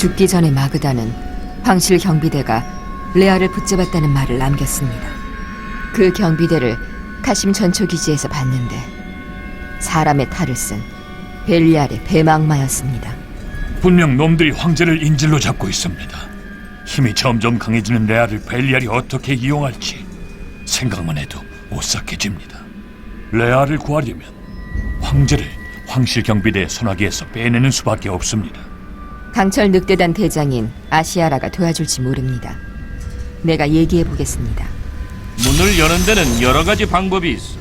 죽기 전에 마그다는 황실 경비대가 레아를 붙잡았다는 말을 남겼습니다. 그 경비대를 카심 전초기지에서 봤는데 사람의 탈을 쓴 벨리알의 배망마였습니다. 분명 놈들이 황제를 인질로 잡고 있습니다. 힘이 점점 강해지는 레아를 벨리알이 어떻게 이용할지 생각만 해도 오싹해집니다. 레아를 구하려면 황제를 황실 경비대 소나기에서 빼내는 수밖에 없습니다. 강철 늑대단 대장인 아시아라가 도와줄지 모릅니다. 내가 얘기해 보겠습니다. 문을 여는 데는 여러 가지 방법이 있어.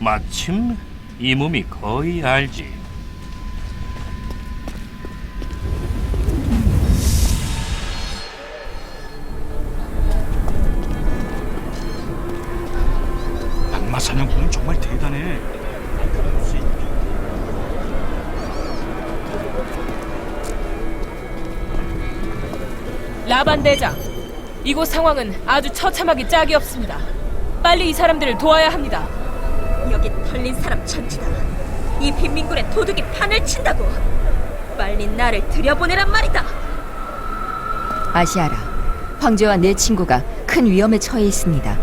마침 이 몸이 거의 알지. 악마 사냥꾼은 정말 대단해. 라반 대장, 이곳 상황은 아주 처참하기 짝이 없습니다. 빨리 이 사람들을 도와야 합니다. 여기 털린 사람 천지다. 이 빈민군의 도둑이 판을 친다고. 빨리 나를 들여보내란 말이다. 아시아라, 황제와 내 친구가 큰 위험에 처해 있습니다.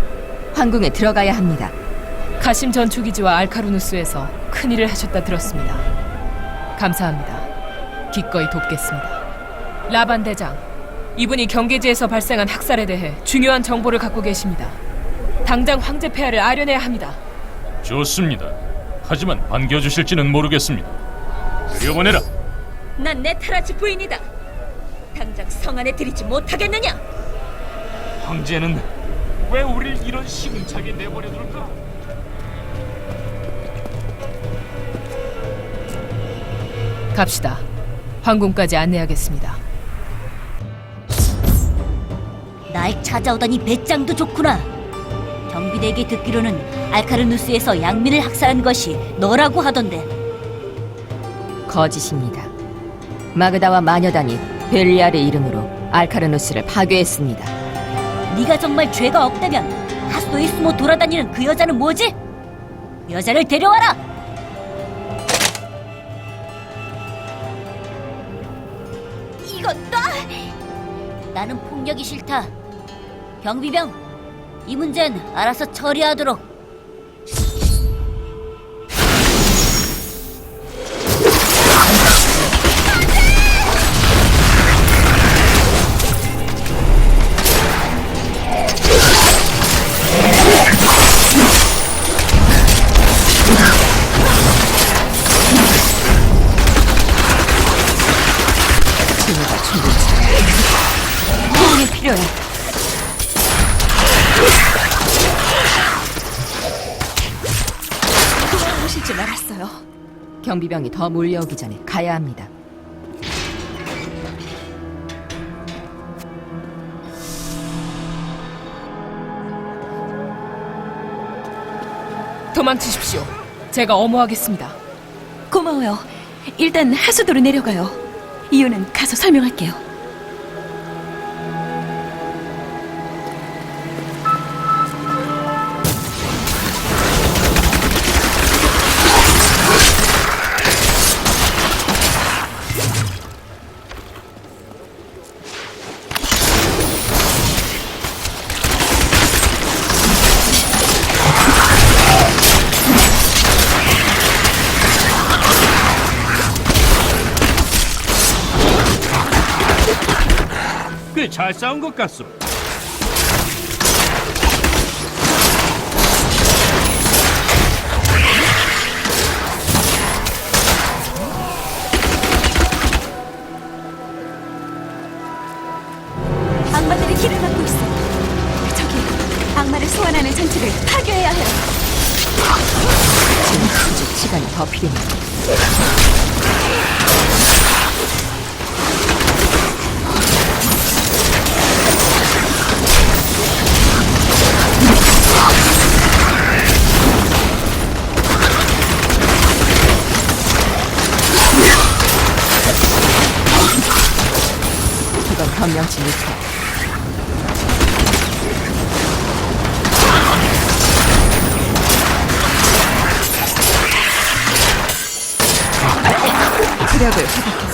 황궁에 들어가야 합니다. 가심 전투기지와 알카루누스에서 큰 일을 하셨다 들었습니다. 감사합니다. 기꺼이 돕겠습니다. 라반 대장, 이분이 경계지에서 발생한 학살에 대해 중요한 정보를 갖고 계십니다. 당장 황제 폐하를 아련해야 합니다. 좋습니다. 하지만 반겨주실지는 모르겠습니다. 들여보내라. 난 네타라지 부인이다. 당장 성 안에 들이지 못하겠느냐? 황제는 왜 우릴 이런 시궁창에 내버려 둘까? 갑시다. 황궁까지 안내하겠습니다. 날 찾아오다니 배짱도 좋구나. 경비대에게 듣기로는 알카르누스에서 양민을 학살한 것이 너라고 하던데 거짓입니다. 마그다와 마녀단이 벨리알의 이름으로 알카르누스를 파괴했습니다. 네가 정말 죄가 없다면 하수도에 숨어 돌아다니는 그 여자는 뭐지? 그 여자를 데려와라. 나. 나는 폭력이 싫다. 경비병, 이 문제는 알아서 처리하도록. 줄 알았어요. 경비병이 더 몰려오기 전에 가야 합니다. 도망치십시오. 제가 엄호하겠습니다. 고마워요. 일단 하수도로 내려가요. 이유는 가서 설명할게요. 꽤 잘 싸운 것 같소. 악마들이 길을 막고 있어. 저기 악마를 소환하는 장치를 파괴해야 해요. 지금 부족 시간이 더 필요합 변명치 못해. 체력을 회복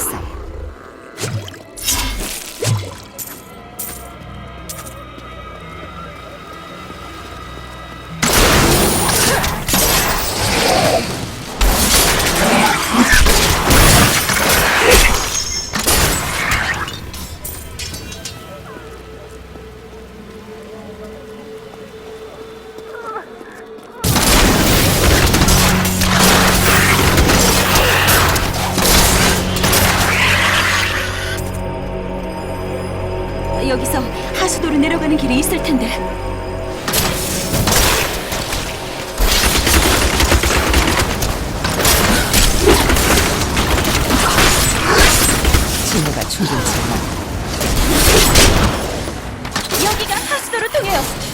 내려가는 길이 있을 텐데. 진우가 충분치 않아. 여기가 하수도를 통해요.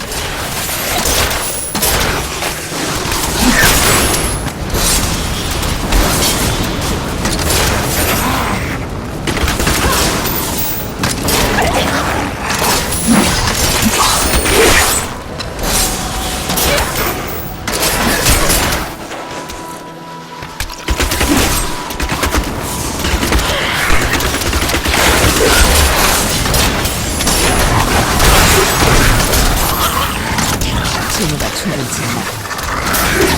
진우가 충분치 않아.